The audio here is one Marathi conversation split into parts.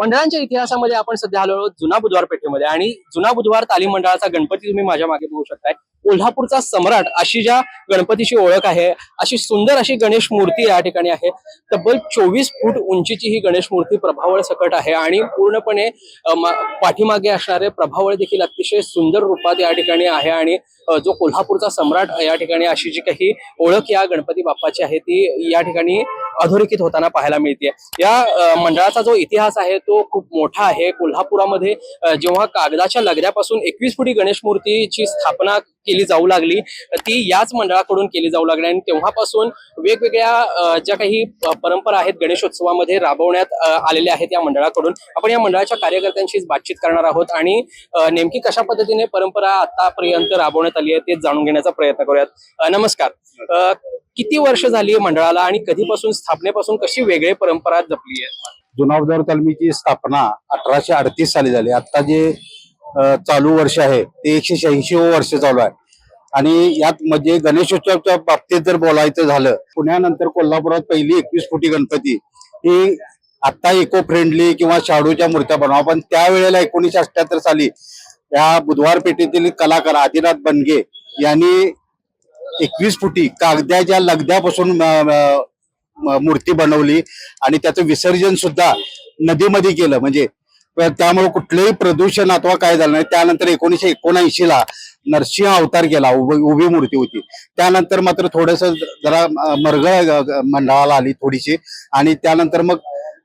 मंडळांच्या इतिहासामध्ये आपण सध्या आलो आहोत जुना बुधवार पेठेमध्ये. आणि जुना बुधवार तालीम मंडळाचा गणपती तुम्ही माझ्या मागे बघू शकताय. कोल्हापूरचा सम्राट अशी ज्या गणपतीची ओळख आहे अशी सुंदर अशी गणेश मूर्ती या ठिकाणी आहे. तब्बल चोवीस फूट उंचीची ही गणेश मूर्ती प्रभावळ सकट आहे आणि पूर्णपणे पाठीमागे असणारे प्रभावळ देखील अतिशय सुंदर रूपात या ठिकाणी आहे. आणि जो कोल्हापूरचा सम्राट या ठिकाणी अशी जी काही ओळख या गणपती बाप्पाची आहे ती या ठिकाणी अधोरेखित होताना पाहायला मिळते या मंडळाचा जो इतिहास आहे तो खूप मोठा आहे. कोल्हापुरामध्ये जेव्हा कागदाच्या लगद्यापासून एकवीस फुटी गणेश मूर्तीची स्थापना केली जाऊ लागली ती याच मंडळाकडून केली जाऊ लागली आणि तेव्हापासून वेगवेगळ्या ज्या काही परंपरा आहेत गणेशोत्सवामध्ये राबवण्यात आलेल्या आहेत या मंडळाकडून आपण या मंडळाच्या कार्यकर्त्यांशीच बातचीत करणार आहोत आणि नेमकी कशा पद्धतीने परंपरा आतापर्यंत राबवण्यात आली आहे ते जाणून घेण्याचा प्रयत्न करूयात. नमस्कार. किती वर्ष झाली मंडळाला आणि कधीपासून स्थापनेपासून कशी वेगळी परंपरा जपली आहे? जुनावदार तालमीची स्थापना अठराशे अडतीस साली झाली. आता जे चालू वर्ष आहे ते एकशे शहाऐंशी वर्ष चालू आहे. आणि यात म्हणजे गणेशोत्सवाच्या बाबतीत जर बोलायचं झालं पुण्यानंतर कोल्हापुरात पहिली एकवीस फुटी गणपती. ही आता इको फ्रेंडली किंवा शाडूच्या मूर्त्या बनवा. पण त्यावेळेला एकोणीशे अठ्याहत्तर साली या बुधवार पेठेतील कलाकार आदिनाथ बनगे यांनी एकवीस फुटी कागद्याच्या लगद्यापासून मूर्ती बनवली आणि त्याचं विसर्जन सुद्धा नदीमध्ये केलं. म्हणजे त्यामुळे कुठलंही प्रदूषण अथवा काय झालं नाही. त्यानंतर एकोणीशे एकोणऐंशी ला नरसिंह अवतार केला उभी उभी मूर्ती होती. त्यानंतर मात्र थोडस जरा मरगळ मंडळाला आली थोडीशी. आणि त्यानंतर मग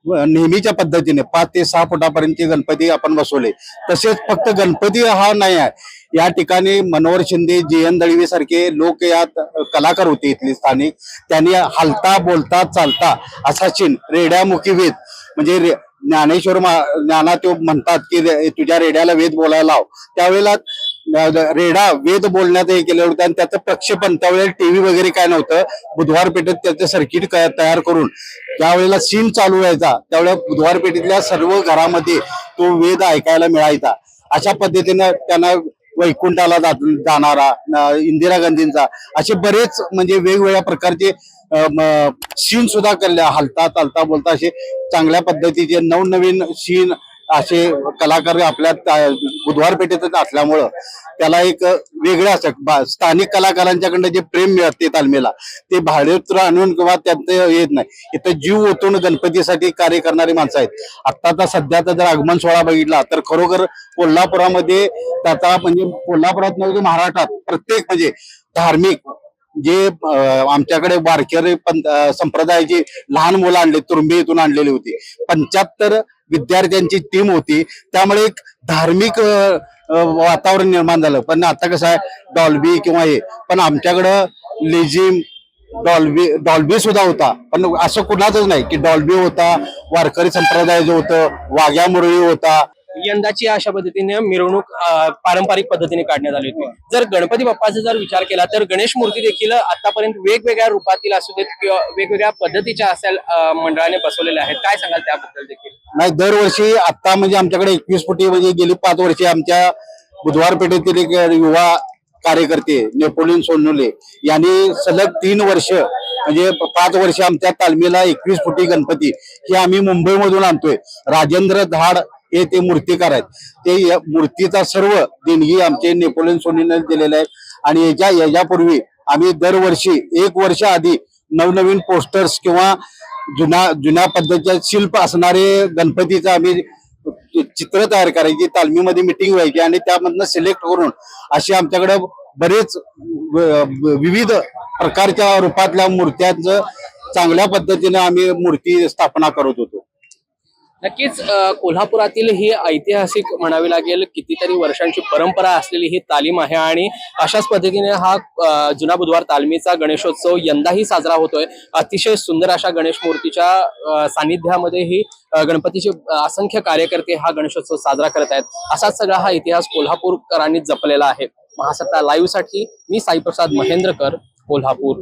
नेहमीच्या पद्धतीने पाच ते सहा फुटापर्यंतचे गणपती आपण बसवले. तसेच फक्त गणपती हा नाही आहे. या ठिकाणी मनोहर शिंदे जयंत दळवी सारखे लोक यात कलाकार होते इथले स्थानिक. त्यांनी हलता बोलता चालता असा चिन रेड्यामुखी वेद म्हणजे रे- ज्ञानेश्वर ज्ञाना तो म्हणतात की तुझ्या रेड्याला वेद बोलायला लाव. त्यावेळेला रेडा वेद बोलण्यात हे केलं होतं आणि त्याचं प्रक्षेपण त्यावेळेला टीव्ही वगैरे काय नव्हतं बुधवार पेठेत त्याचं सर्किट तयार करून. ज्यावेळेला सीन चालू व्हायचा. त्यावेळेला बुधवार पेठेतल्या सर्व घरामध्ये तो वेद ऐकायला मिळायचा. अशा पद्धतीनं त्यांना वैकुंठाला जाणारा इंदिरा गांधींचा असे बरेच म्हणजे वेगवेगळ्या प्रकारचे सीन सुद्धा करले हलता चालता बोलता असे चांगल्या पद्धतीचे नवनवीन सीन असे कलाकार आपल्या बुधवार पेठेतच असल्यामुळं त्याला एक वेगळं असं स्थानिक कलाकारांच्याकडनं जे प्रेम मिळते तालमीला ते भाडेत्र आणून किंवा त्यांचं येत नाही. इथं जीव ओतून गणपतीसाठी कार्य करणारी माणसं आहेत. आत्ताचा सध्याचा जर आगमन सोहळा बघितला तर खरोखर कोल्हापुरामध्ये त्याचा म्हणजे कोल्हापुरात नव्हे तर महाराष्ट्रात प्रत्येक म्हणजे धार्मिक जे आमच्याकडे वारकरी पंथ संप्रदायाची लहान मुलं आणले तुरुंबीतून आणलेली होती. पंच्याहत्तर विद्यार्थ्यांची टीम होती. त्यामुळे एक धार्मिक वातावरण निर्माण झालं. पण आता कसं आहे डॉल्बी किंवा हे पण आमच्याकडं लेझिम डॉल्बी डॉल्बी सुद्धा होता. पण असं कुणाचंच नाही की डॉल्बी होता वारकरी संप्रदायाचं होतं वाघ्या मुरळी होता यंदाची अशा पद्धतीने मिरवणूक पारंपरिक पद्धतीने काढण्यात आली होती. जर गणपती बाप्पाचा जर विचार केला तर गणेश मूर्ती देखील आतापर्यंत वेगवेगळ्या रूपातील असू देत किंवा वेगवेगळ्या पद्धतीच्या असेल मंडळाने बसवलेल्या आहेत. काय सांगाल त्याबद्दल देखील? नाही दरवर्षी आता म्हणजे आमच्याकडे एकवीस फुटी म्हणजे गेली पाच वर्षे आमच्या बुधवार पेठेतील एक युवा कार्यकर्ते नेपोलियन सोनोले यांनी सलग तीन वर्ष म्हणजे पाच वर्ष आमच्या तालमीला एकवीस फुटी गणपती हे आम्ही मुंबईमधून आणतोय. राजेंद्र धाड हे ते मूर्तिकार आहेत. ते या मूर्तीचा सर्व देणगी आमचे नेपोलियन सोनीने दिलेले आहे आणि याच्या याच्यापूर्वी आम्ही दरवर्षी एक वर्ष आधी नवनवीन पोस्टर्स किंवा जुना जुन्या पद्धतीच्या शिल्प असणारे गणपतीचं आम्ही चित्र तयार करायची तालमीमध्ये मिटिंग व्हायची आणि त्यामधनं सिलेक्ट करून असे आमच्याकडे बरेच विविध प्रकारच्या रूपातल्या मूर्त्यांचं चांगल्या पद्धतीने आम्ही मूर्ती स्थापना करत होतो. नक्कीच कोल्हापुरातील ही ऐतिहासिक म्हणावी लागेल कितीतरी वर्षांची परंपरा असलेली ही तालीम आहे आणि अशाच पद्धतीने हा जुना बुधवार तालमीचा गणेशोत्सव यंदाही साजरा होतोय. अतिशय सुंदर अशा गणेश मूर्तीच्या सानिध्यामध्ये ही गणपतीचे असंख्य कार्यकर्ते हा गणेशोत्सव साजरा करत आहेत. असाच सगळा हा इतिहास कोल्हापूरकरांनी जपलेला आहे. महासत्ता लाईव्हसाठी मी साईप्रसाद महेंद्रकर कोल्हापूर.